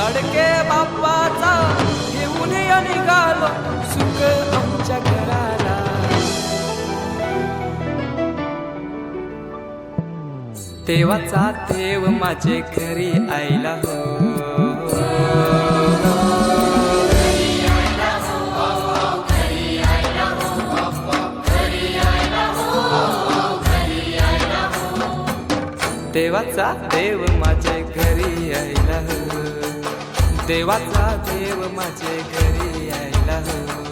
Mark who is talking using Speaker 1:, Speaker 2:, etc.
Speaker 1: लाडके बाप्पाचा घेऊन या निघालो सुख आमच्या घराला. देवाचा देव माझे घरी आईला हो. देवाचा देव माझे घरी देवाचा देव माझे घरी यायला हो